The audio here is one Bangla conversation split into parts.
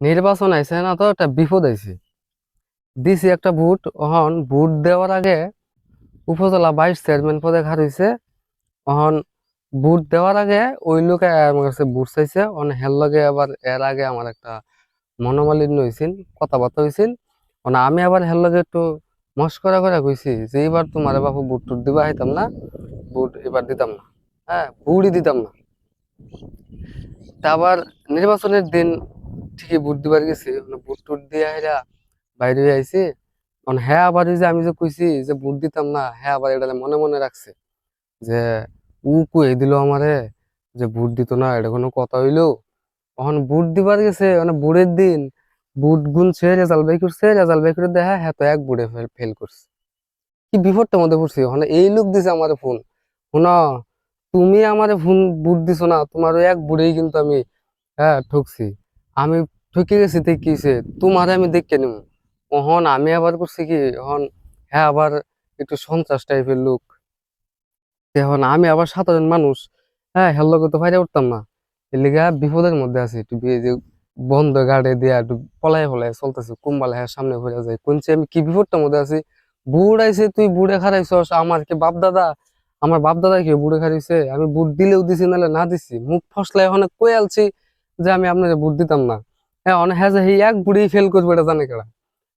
নির্বাচন আইছে না তো, একটা বিপদ আইছে। দিছি একটা ভোট, অহন ভোট দেওয়ার আগে উপজেলা বাইশ চেয়ারম্যান পদে খার হইছে। অহন ভোট দেওয়ার আগে ওই লোকে আমার কাছে ভোট চাইছে। অন হের লগে আবার এর আগে আমার একটা মনোমালিন্য হয়েছিল কথাবার্তা হয়েছিল মানে আমি আবার হের লগে একটু মস্করা করে কইছি যে এবার তোমার বাপু ভোট টুট দিবা হইতাম না। ভোট এবার দিতাম না। হ্যাঁ ভোটই দিতাম না। তা আবার নির্বাচনের দিন ঠিকই ভোট দিবার গেছি মানে ভোট টুট দিয়ে হেরা বাইরে আইছি। কারণ হ্যাঁ আবার যে আমি যে কইছি যে ভোট দিতাম না হ্যাঁ আবার এটা মনে মনে রাখছে। যে উ কই দিল আমারে যে ভোট দিত না, এটা কোনো কথা হইল। তখন ভোট দিবার গেছে মানে ভোটের দিন ভোট গুনছে রেজাল্ট বাই করছে রেজাল্ট বাই করে দেখা হ্যাঁ তো এক বুড়ে ফেল করছে। কি বিপদটা মধ্যে পড়ছি? মানে এই লোক দিছে আমার ফোন। শোনা, তুমি আমার ফোন বুট দিছো না তোমার এক বুড়েই কিন্তু আমি হ্যাঁ ঠকছি। আমি ঠকে গেছি হইছে? তোমারে আমি দেখকে নিব। অহন আমি আবার করছি কি? এখন হ্যাঁ আবার একটু সন্ত্রাস টাইপের লোক। এখন আমি আবার সাধারণ মানুষ। হ্যাঁ হেল লগে তো ফাইরে উঠতাম না। এর লিগা বিপদের মধ্যে আছি, একটু বন্ধ গাড়ি দিয়া একটু পলাই পলাই চলতেছে, কুম্বালা হ্যাঁ সামনে ঘুরে যায়। কোনছে আমি কি বিপদটার মধ্যে আছি? বুড় আইছে তুই বুড়ে খারাইছস, আমার কি বাপ দাদা আমার বাপ দাদা কি বুড়ে খারাইছে? আমি বুট দিলেও দিছি, নাহলে না দিছি। মুখ ফসলাই ওখানে কই আলছি যে আমি আপনাকে বুট দিতাম না। হ্যাঁ অনেক হ্যাঁ যে এক বুড়ি ফেল করবে, এটা জানে কেডা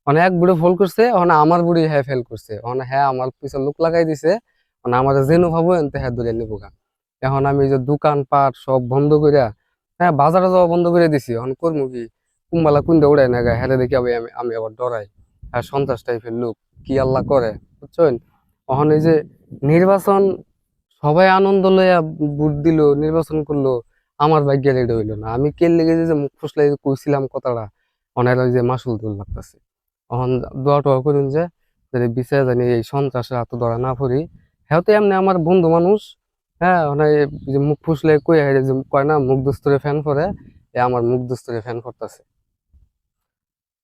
মানে এক বুড়ে ফেল করছে ওখানে আমার বুড়ি হ্যাঁ ফেল করছে। ওখানে হ্যাঁ আমার পিছনে লোক লাগাই দিছে মানে আমার জেনু ভাবো, এনতে হ্যাঁ ধরে নিবো গা। এখন আমি যে দোকান পাট সব বন্ধ কইরা হ্যাঁ বাজারে যাওয়া বন্ধ করে দিছি। এখন করব কি? কুম্বালা কুন্দা উড়াই না গা হ্যাঁ দেখি আমি আমি আবার ডরাই। হ্যাঁ সন্ত্রাস টাইপের লোক, কি আল্লাহ করে, বুঝছেন? এই যে নির্বাচন, সবাই আনন্দ লইয়া ভোট দিল, নির্বাচন করল আমার ভাগ্যের এটা হইল না। আমি কে লেগে যে মুখ ফুসলাই কইছিলাম কথাটা, অনেক যে মাসুল তুল লাগতেছে। এখন দোয়া টোয়া করুন যে বিচার জানি এই সন্ত্রাসের হাতে ধরা না পড়ি হ্যাঁ এমনি আমার বন্ধু মানুষ হ্যাঁ যে মুখ ফুসলে কই যে কয় না মুখ দস্তরে ফ্যান করে এ আমার মুখ দস্তরে ফ্যান করতেছে।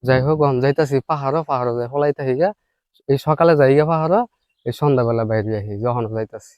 যাই হোক এখন যাইতাছি পাহাড়ও পাহাড়ও যাই ফলাইতে গা এই সকালে যাই গা পাহাড়ও, এই সন্ধ্যাবেলা বাইরে আহি যখন যাইতাছি।